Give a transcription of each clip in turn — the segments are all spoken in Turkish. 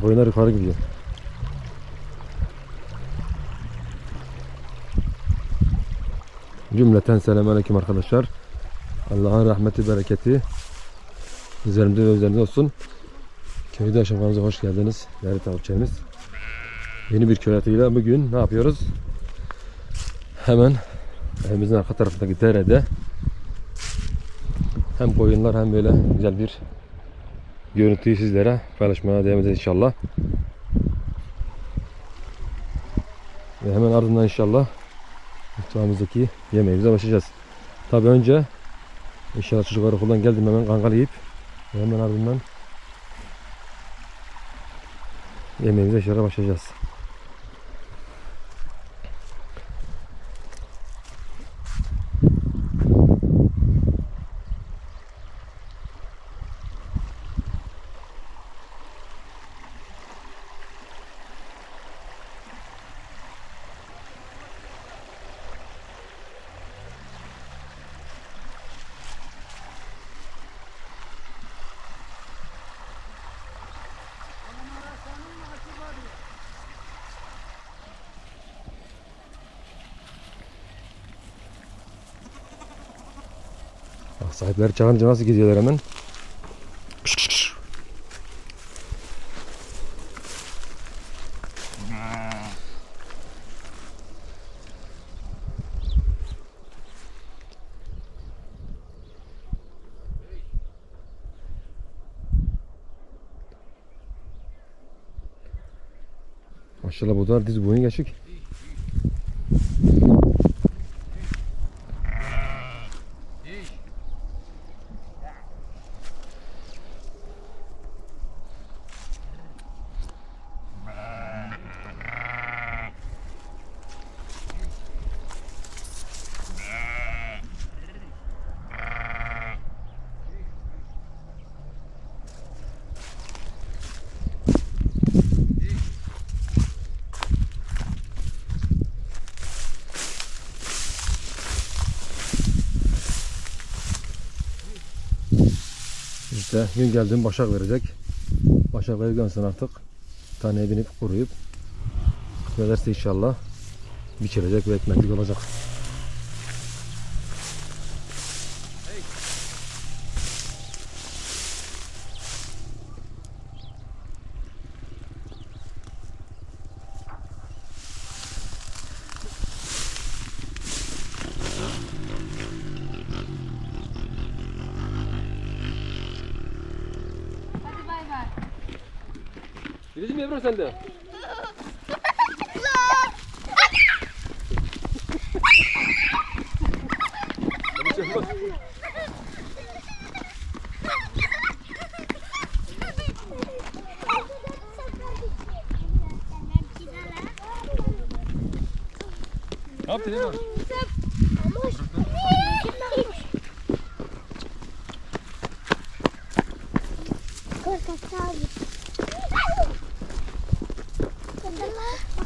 Ha koyunlar yukarı gidiyor. Cümleten selamünaleyküm arkadaşlar. Allah'ın rahmeti, bereketi üzerimde ve üzerinde olsun. Köyde yaşamamıza hoş geldiniz değerli takipçilerimiz. Yeni bir köy hayatıyla bugün ne yapıyoruz? Hemen evimizin arka tarafındaki derede hem koyunlar hem böyle güzel bir görüntüyü sizlere paylaşmaya devam edeceğiz inşallah. Ve hemen ardından inşallah mutfağımızdaki yemeğimize başlayacağız. Tabi önce inşallah çocuklar okuldan geldim hemen kangal yiyip hemen ardından yemeğimize inşallah başlayacağız. Sahipleri çağırınca nasıl gidiyorlar hemen. Maşallah bu da diz boyun geçik. İşte gün geldiğim başak verecek. Başak verdikten sonra artık taneye binip kuruyup kısmederse inşallah biçilecek ve ekmeklik olacak. Gideceğim mi Ebru sen de? Ne yaptın Ebru?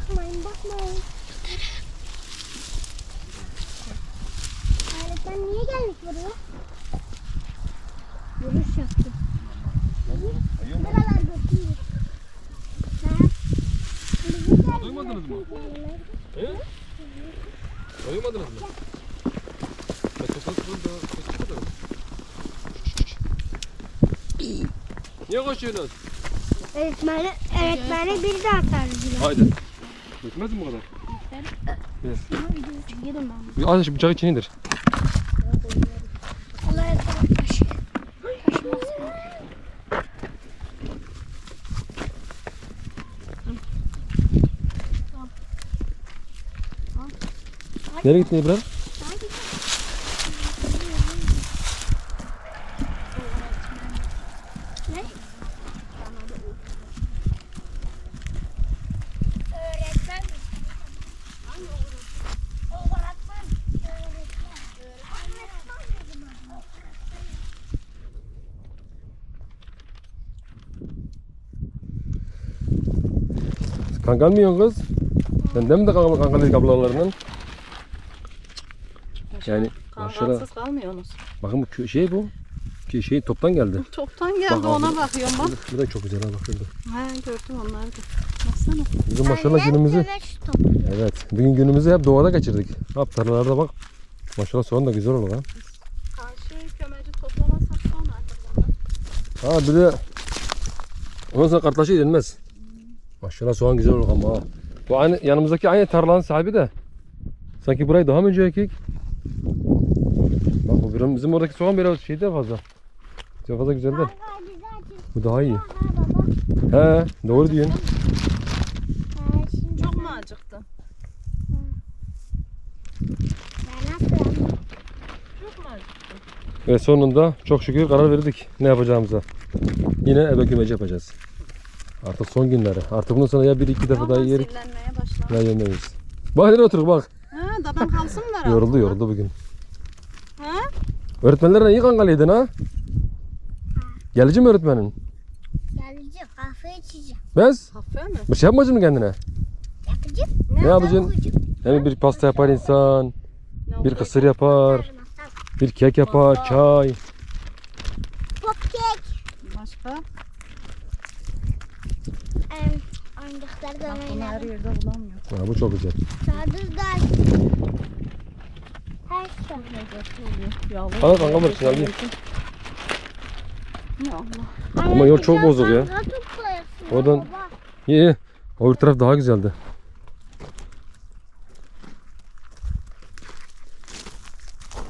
Bakmayın, bakmayın. Öğretmen niye gelmiş buraya? Yürüyüş yaptı. Buralar götürüyor. Ha? Bizi geldi. Duymadınız mı? He? Uyumadınız mı? Niye koşuyorsunuz? Öğretmeni, öğretmeni bir daha atar. Haydi. Bitmez mi bu kadar? Gidin ben. Bir şu bıçağı için indir. Allah öğretmeni taşı. Nereye gittin İbrahim? Kangal mı yiyorsun kız? Sen de mi de kangal, kangal yedik ablalarının? Yani maşallah. Kangalsız kalmıyorsunuz. Bakın bu şey bu. ki şey toptan geldi. Toptan geldi Bak ona abi. bakıyorum bak. Bu da çok güzel ha bak şurada. He gördüm onları da. Baksana. Bizim maşallah günümüzü evet bugün günümüzü hep doğada geçirdik. Hep tarlalarda bak. Maşallah soğan da güzel olur ha. Karşı kömeci toplamasak artık bunlar. Ha bir de ondan sonra kartlaşı yenilmez. Maşallah soğan güzel olur ama. Bu aynı yanımızdaki aynı tarlanın sahibi de. Sanki burayı daha mı önce ekik? Bak bu bizim, bizim oradaki soğan biraz şey de fazla. Çok fazla güzel değil. Bu daha iyi. He doğru diyorsun. Çok mu acıktı? ben nasıl? Çok mu acıktı? Ve sonunda çok şükür karar verdik ne yapacağımıza. Yine ebe kümeci yapacağız. Artık son günleri. Artık bundan sonra ya bir iki defa daha yerik ya yemeyiz. Bak nereye otur bak. Ha dadan kalsınlar Yoruldu altında. yoruldu bugün. Ha? Öğretmenlerle iyi kankalıydın ha. Gelici mi öğretmenin? Geleceğim kahve içeceğim. Bez? Kafe mi? Bir şey yapmadın mı kendine? Yapacağım. Ne yapacaksın? Hem bir pasta yapar insan, Ne bir kısır yapar, bir kek yapar, çay. Popkek. Başka? Oyuncaklar da Bak bunu her yerde bulamıyor. Ha, bu çok güzel. Çadırdan. Her şey. Yağlı. Al kanka şunu al ye. Ya Allah. Ama yol çok bozuk ya. Toplayasın Oradan- baba. Ye ye. O bir taraf daha güzeldi.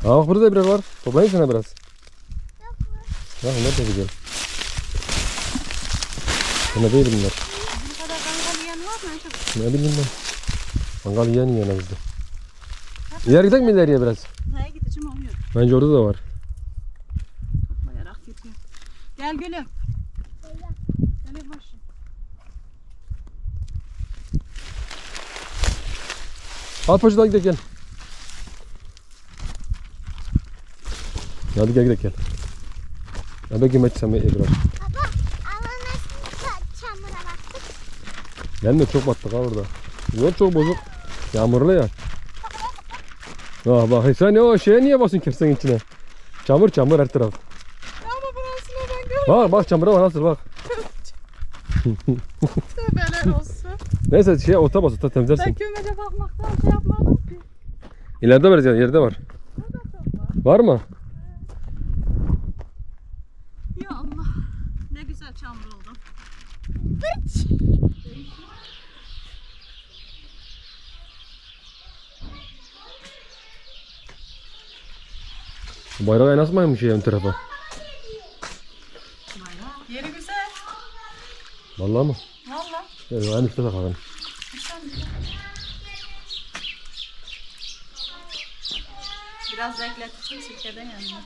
Aa bak burada da birer var. Toplayayım sana biraz. Ha onlar da güzel. Fena değil bunlar. Bu kadar kanka yiyen var mı? Çok- Ne bileyim ben. Mangal yiyen yiyen bizde. İleri gidelim mi ileriye biraz? Neye gideceğim olmuyor. Bence orada da var. Toplayarak gidiyor. Gel gülüm. Gel başım. Al poşeti al gidelim gel. Hadi gel gidelim gel. Ya belki maç sen ye biraz. Baba ama nasıl ça- çamura baktık? Ben de çok battık ha orada. Yol çok bozuk. Yağmurlu ya. Ah bak sen o şeye niye basın kersen içine? Çamur çamur her taraf. Ama burasına ben gör. Bak bak çamura bak nasıl bak. Tövbeler olsun. Neyse şey ota bas ota Ben temizlersin. kümece bakmaktan şey yapmadım ki. İleride ya yerde. Burada var. Var mı? Ya Allah. Ne güzel çamur oldu. Bayrağı en asmaymış ya ön tarafa. Yeri güzel. Vallahi mı? Valla. Evet, en üstte takalım. Biraz bekletmişim sirkeden yanına.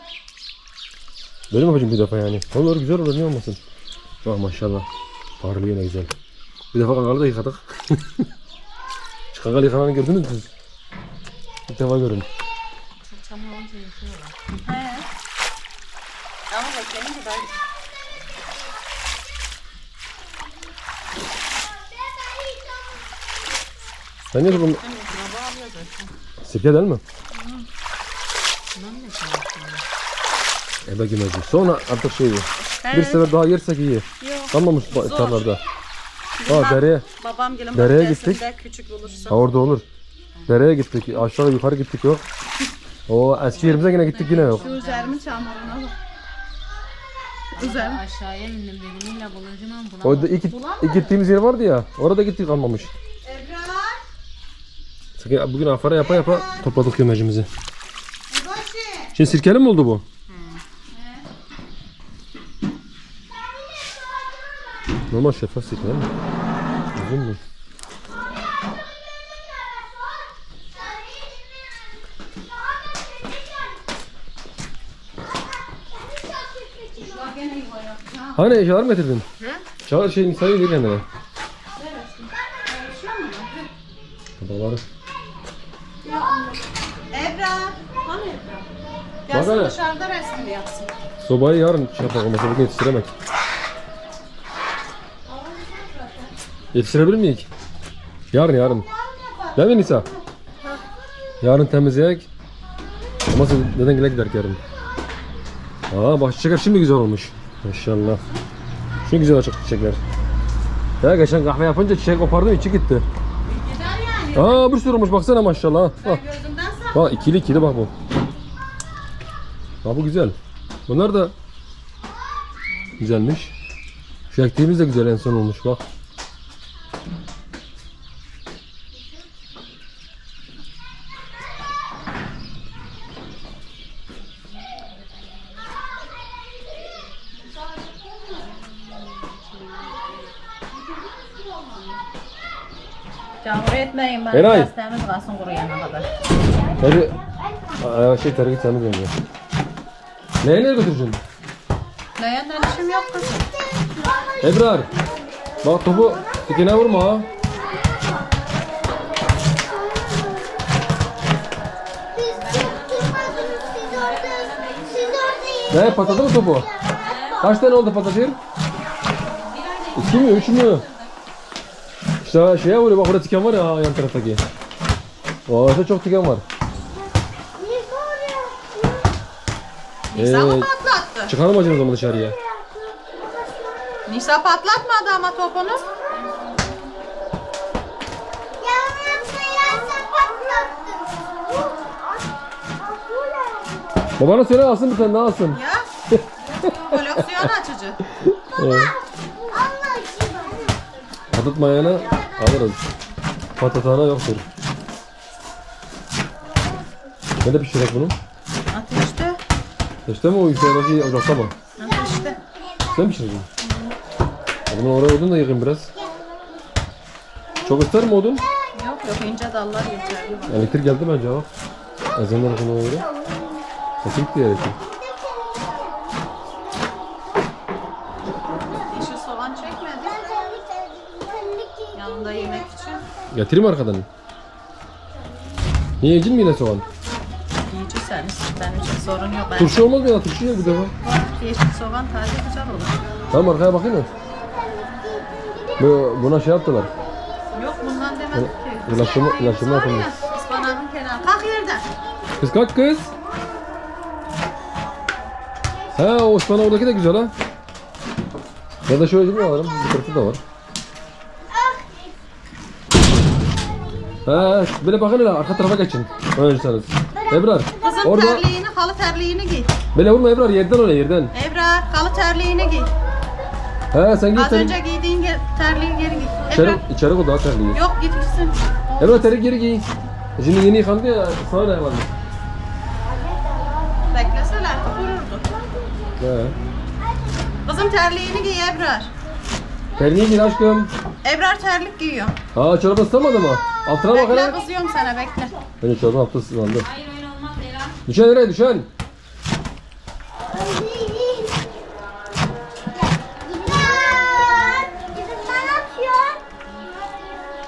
Böyle mi yapacağım bir defa yani? Olur güzel olur niye olmasın? Oh maşallah. Parlıyor ne güzel. Bir defa kangalı da yıkadık. Şu kangalı yıkananı gördünüz mü siz? İlk defa görün. Çamur olunca yapıyorlar. He. Ama bak senin kadar Sen ne bunu? Sirke değil mi? Ebe gümeci. Sonra artık şey bir Evet. sefer daha yersek iyi. Yok. Kalmamış tarlarda. Ha dereye. Babam gelin Dereye gittik. küçük bulursa. Ha orada olur. Dereye gittik. Aşağı yukarı gittik yok. O eski yerimize yine gittik yine yok. Şu üzerimin çamuruna bak. Üzerim. Aşağıya indim dedim illa bulacağım ama O bulamadım. da ilk, ilk gittiğimiz yer vardı ya. Orada gittik kalmamış. Sıkı- Bugün afara yapa yapa topladık kümecimizi. Şimdi sirkeli mi oldu bu? Normal şeffaf sirke değil mi? Uzun mu? Hani eşyalar mı getirdin? Çağır şey sayı ver kendine. Babaları. Bak Gelsin hele. dışarıda resmini yapsın. Sobayı yarın şey yapalım. Olmasa bugün yetiştiremek. Yetiştirebilir miyik? Yarın yarın. Değil mi Nisa? Yarın temizleyek. Ama siz neden gele gider yarın? Aa bak çiçekler şimdi güzel olmuş. Maşallah. Şimdi güzel açık çiçekler. Ya geçen kahve yapınca çiçek kopardım içi gitti. Aa bir sürü olmuş baksana maşallah. ha. Bak. Gözümden sağ. Bak ikili ikili bak bu. Bak bu güzel. Bunlar da güzelmiş. Şu ektiğimiz de güzel en son olmuş bak. Çamur etmeyin ben. Eray. Biraz temiz kalsın kuruyana kadar. Hadi. Şey et temiz önce. Neye nereye götüreceksin? Leğenden işim yok kızım. Ebrar. Bak topu dikine vurma ha. Biz çıkmadınız siz orada. Siz orada Ne patladı mı topu? Kaç tane oldu patlatır? İki mi? Üç mü? İşte şeye vuruyor bak orada tiken var ya ha, yan taraftaki. Orada çok tiken var. Niye oraya? Nisa mı patlattı? Çıkarım acaba o zaman dışarıya. Nisa patlatmadı ama topunu. Babana söyle alsın bir tane daha alsın. Ya. Koleksiyon açıcı. Evet. Aşkına. Patlatmayana alırız. Patlatana yoktur. Ne de pişirek bunu? İşte mi o yükseğdeki ocakta mı? Ateşte. Sen mi pişirdin? Bunu oraya odun da yıkayım biraz. Çok ister mi odun? Yok yok ince dallar yeterli. Elektrik geldi bence bak. Ezanlar okuna göre. Sesi gitti elektrik. Yeşil soğan çekmedi. Yanında yemek için. Getireyim arkadan. Niye yiyeceksin mi yine soğan? Sorun yok. Ben Turşu olmaz mı ya? Turşu ye bir defa. yeşil soğan taze güzel olur. Tamam arkaya bakayım mı? Bu, buna şey yaptılar. Yok bundan demedik ki. İlaçlama, ilaçlama Var ya yapılmış. ıspanağın kenarı. Kalk yerden. Kız kalk kız. He o ıspanağı oradaki de güzel ha. Ya da şöyle mi alırım? Bir tarafa da var. He böyle bakın hele arka tarafa geçin. Oynaşsanız. Ebrar. Kızım Orada. terliğini, halı terliğini giy. Böyle vurma Ebrar yerden oraya yerden. Ebrar, halı terliğini giy. He sen git Az önce giydiğin ge- terliği geri giy. İçeri, Ebrar. içeri koy daha terliği. Yok git gitsin. Ebrar terlik geri giy. E Şimdi yeni yıkandı ya sana ne var? Bekleseler dururdu. He. Kızım terliğini giy Ebrar. Terliği giy aşkım. Ebrar terlik giyiyor. Aa çorba ıslanmadı mı? Altına bak Bekle hele. kızıyorum sana bekle. Benim çorba hafta ıslandı. Hayır Ela. Düşen nereye düşen?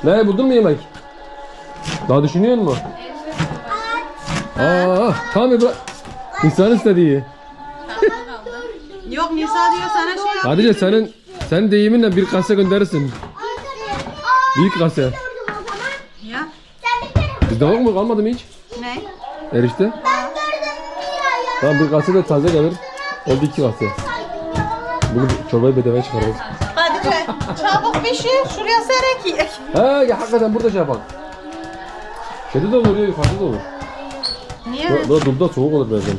Ne buldun mu yemek? Daha düşünüyor musun? Aa, tamam Ebrar. İnsan istediği. Yok Nisa diyor sana şey yap. Hadice senin sen deyiminle bir kase gönderirsin. Büyük kase. Ya Bizde var mı? Kalmadı mı hiç? ne? Erişte. Tamam bir kase de taze gelir. Oldu iki kase. Bunu çorbayı bedavaya çıkarırız. Hadi be, çabuk pişir. Şuraya serek yiyek. He ya hakikaten burada şey yapalım. Şeyde de olur ya yukarıda da olur. Niye? Burada, burada dubda soğuk olur birazdan.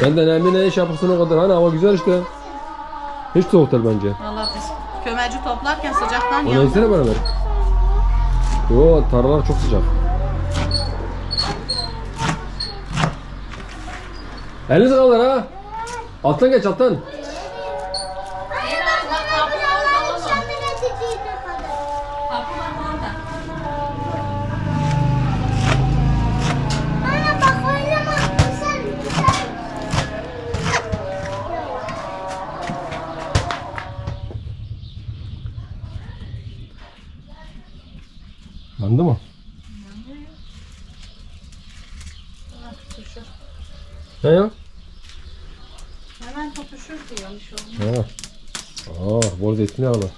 Sen de önemli ne iş yapırsın o kadar. Hani hava güzel işte. Hiç soğuk değil bence. Valla biz kömeci toplarken sıcaktan yandık. izlene beraber. Yo tarlalar çok sıcak. Elinizi kaldır ha. Alttan geç alttan. Ya? Hemen tutuşur diyor. bir şey olmaz. Ha. Aa, bol zeytinyağı var.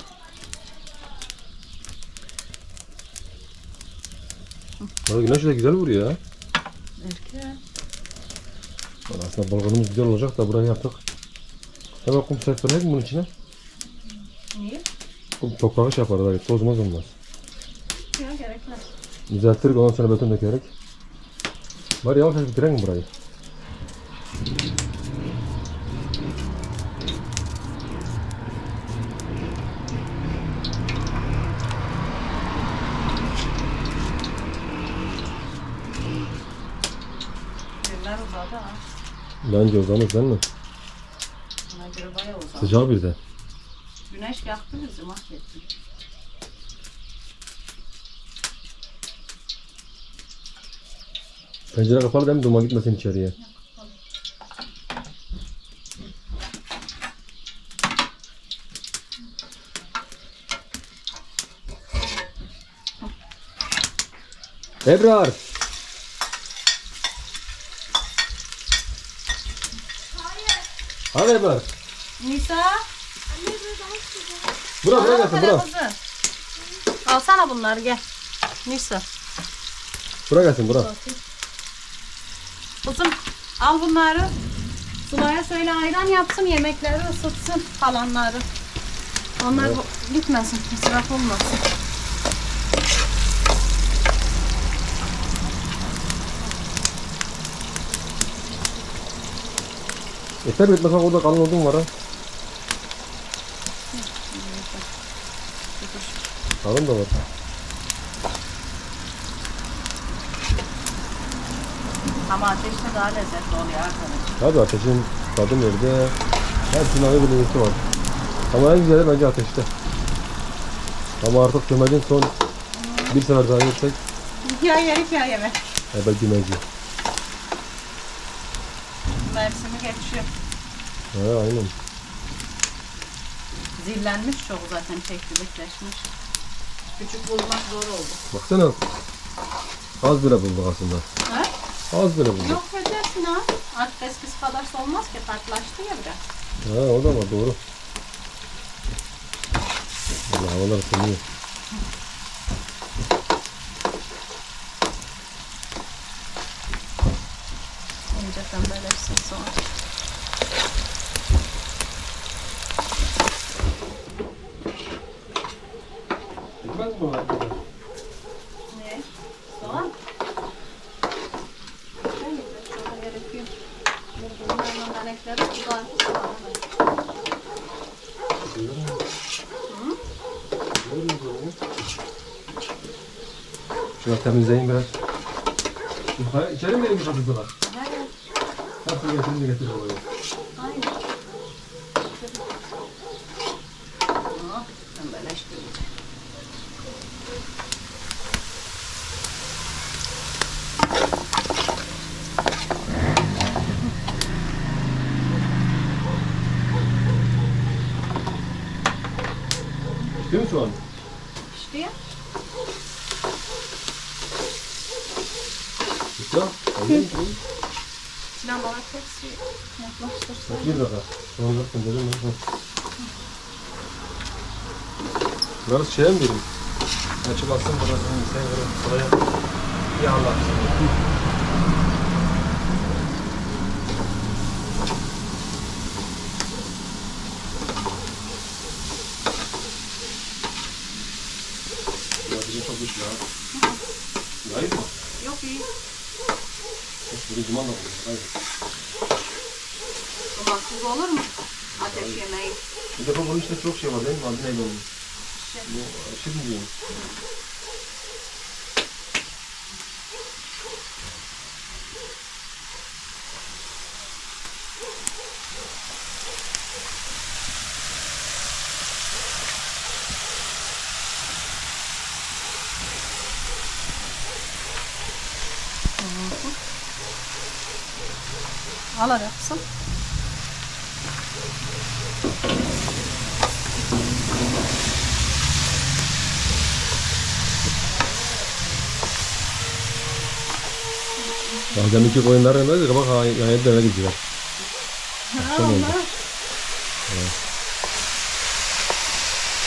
Valla güneş de güzel vuruyor ya. Erken. Valla aslında balkonumuz güzel olacak da burayı yaptık. Hemen kum serpilek mi bunun içine? Niye? Kum toprağı şey yapar da tozmaz olmaz. Ya gerekmez. Düzelttirdik ondan sonra beton dökerek. Var yavaş yavaş bitirelim burayı? Bence uzamaz değil mi? Buna göre bayağı uzadı. Sıcağı bir de. Güneş yaktı bizi mahvetti. Pencere kapalı değil mi? Duma gitmesin içeriye. Ebrar! Hadi Ebrar. Nisa. Bura bura gelsin bura. kızı. Alsana bunları gel. Nisa. Bura gelsin bura. Kızım al bunları. Sıla'ya söyle ayran yapsın yemekleri ısıtsın falanları. Onlar bu- gitmesin, israf olmasın. Yeter bitmez bak orada kalın odun var ha. Kalın da var. Ama ateşte daha lezzetli oluyor arkadaşlar. Tabi ateşin tadı nerede? Hepsinin ayrı bir lezzeti var. Ama en güzeli bence ateşte. Ama artık kömecin son bir sefer daha yersek Ya yerik ya yeme. gümeci. Mevsimi geçiyor. Ha aynen. Zillenmiş çok zaten çekirdeşleşmiş. Küçük bulmak zor oldu. Baksana. Az bile bulduk aslında. Ha? Az bile bulduk. Yok edersin ha. Artık eskisi kadar olmaz ki farklılaştı ya biraz. Ha o da var doğru. Allah havalar ısınıyor. İnce tembelleşsin sonra. Gitmez mi Ne? Soğan. Ben de şurada gerekiyor. Bunlarla danekleri kızar. Şunu temizleyin biraz. İçeri mi verilmiş hafızlar? Evet. Hepsini getirin de getir oraya. Aynen. Oh, tembelleşti iyice. Değil mi soğan? İşte ya. Ya, anladın mı? Sinan bana tepsi yaklaştırsın. Bir dakika. Soğan zaten dedim mi? Burası şeye mi vereyim? Açık alsın burası. Sen böyle buraya bir anlatsın. Yapacak çok iş ya. Hayır mı? Yok iyi. Bir duman da olur. Hayır. Dumansız olur mu? Ateş yemeği. Bir defa bunun içinde çok şey var değil mi? Adı neydi onun? Bu şey mi diyeyim? Al arasın. Deminki koyunlar yemez de bak ha yani deve gidiyor. Akşam oldu.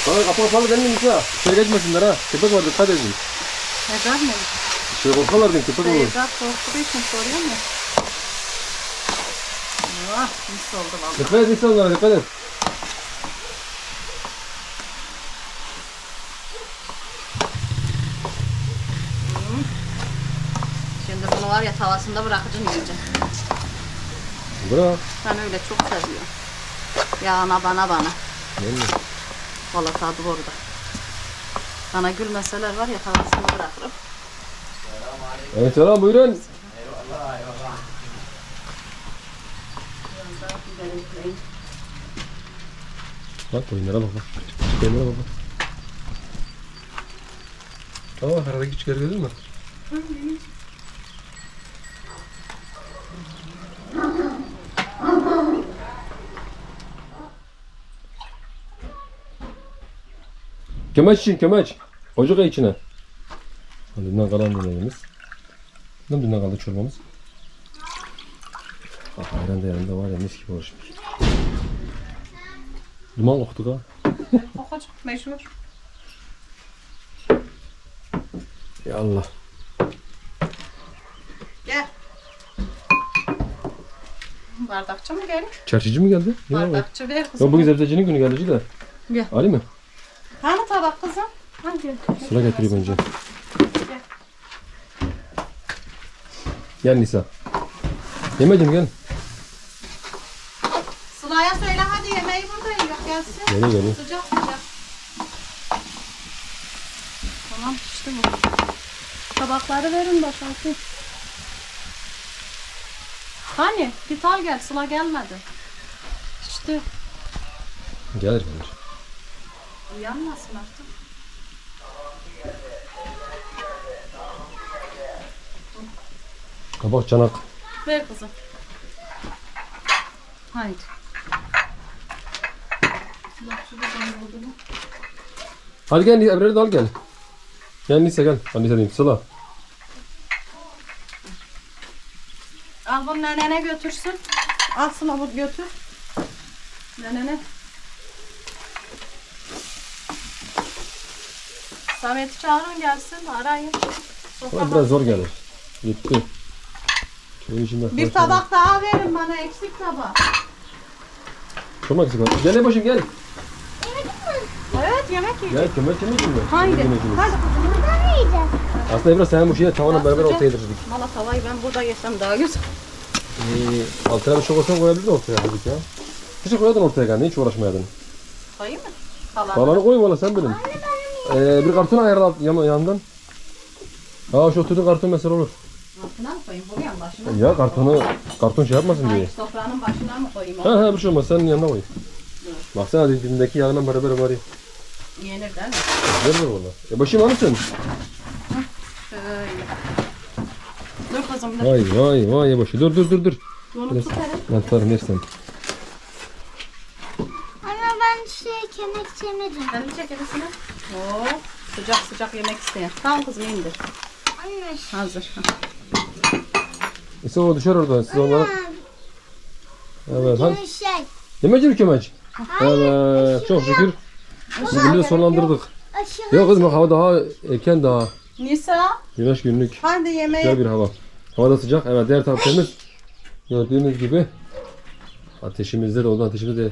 Bana kapı kapalı benim Nisa. İçeri geçmesinler ha. Köpek var dikkat edin. Neden mi? Şöyle korkarlar diye köpek olur. Beyza korktuğu için soruyor mu? Ah mis oldu valla. Dikkat et insanlara dikkat et. Bunu var ya tavasında bırakacaksın iyice. Bırak. Ben öyle çok seviyorum. Yağına bana bana. Mi? Valla tadı orada. Bana gülmeseler var ya tavasını bırakırım. Evet selam buyurun. Biberim koyayım. Bak koyunlara bak bak. Koyunlara bak bak. Tamam aradaki küçükleri gördün mü? Kömeç için kömeç. Ocak içine. Hadi bundan kalan yemeğimiz. Bundan bundan kaldı çorbamız. Ah ayran da yanında var ya mis gibi oluşmuş. Duman koktu ha. Kokacak meşhur. Ya Allah. Gel. Bardakçı mı gelin? Çarşıcı mı geldi? Ya, bak. Bardakçı ver kızım. ya bugün sebzecinin günü geldi de. Gel. Ali mi? Tabak kızım? Hadi. Sıra getireyim önce. Gel Nisa. Yemecim gel. Sıla'ya söyle hadi yemeği burada yiyor gelsin. Geliyor geliyor. Sıcak sıcak. Tamam işte bu. Tabakları verin boşaltayım. Hani git al gel Sıla gelmedi. İşte Gelir gelir. Uyanmasın artık. Kabak çanak. Ver kızım. Haydi. Hadi gel Nisa. Ebre'yi de al gel. Gel Nisa gel. Hadi Nisa diyeyim. Sıla. Al bunu nenene götürsün. Al Sıla bu götür. Nenene. Samet'i çağırın gelsin arayın. Sofra Ama biraz zor gelir. Gitti. Bir tabak daha verin bana eksik tabak. Çok eksik var. Gel ne başım gel. Evet yemek yiyeceğiz. Gel kömür yemeyecek mi? Haydi. Hadi kızım. Yiyeceğiz? Aslında Ebru sen bu şeyi tavana beraber ortaya yedirirdik. Valla tavayı ben burada yesem daha güzel. Ee, altına bir şokosan koyabilirdin ortaya dedik ya. Hiç koyardın ortaya kendin. Hiç uğraşmayadın. Koyayım mı? Kalan. Kalanı koy valla sen bilin. Ee, bir karton ayarla alt- yan- yandan. Ha şu oturduğun karton mesela olur. Altına mı koyayım? Buraya mı başına mı? Ya kartonu karton şey yapmasın diye. Sofranın başına mı koyayım? Ha ha bir şey olmaz senin yanına koy. Baksana dibindeki yağla beraber ya. Yenir değil mi? Ver ver valla. E başım anısın. Şöyle. Dur kızım dur. Vay vay vay ya başı. Dur dur dur dur. Bunu tutarım. Ben tutarım yersen. Ama ben şey kemek yemedim. Ben bir çekirisine. Oo, sıcak sıcak yemek isteyen. Tamam kızım indir. Anne. Hazır. İse o düşer orada. Siz onlara... Evet. Hadi. Anne şey. Yemeci mi kömeç? Evet. Çok şükür. Bugün de sonlandırdık. Aşırı. Yok kızım hava daha erken daha. Nisa Güneş günlük. hadi yemeğe. Güzel bir hava. Hava da sıcak. Evet diğer taraf temiz. Gördüğünüz gibi. Ateşimizde de oldu. Ateşimizde de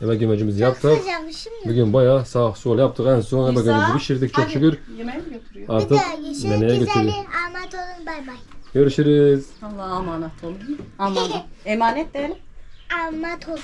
yemek yemecimizi yaptık. Şimdi. Bugün bayağı sağ sol yaptık. En son yemek yemecimizi pişirdik çok hadi. şükür. Yemeğe mi götürüyor? Artık şey götürüyor. Ahmet olun bay bay. Görüşürüz. Allah'a emanet olun. Aman. Emanet değil. Ahmet olun.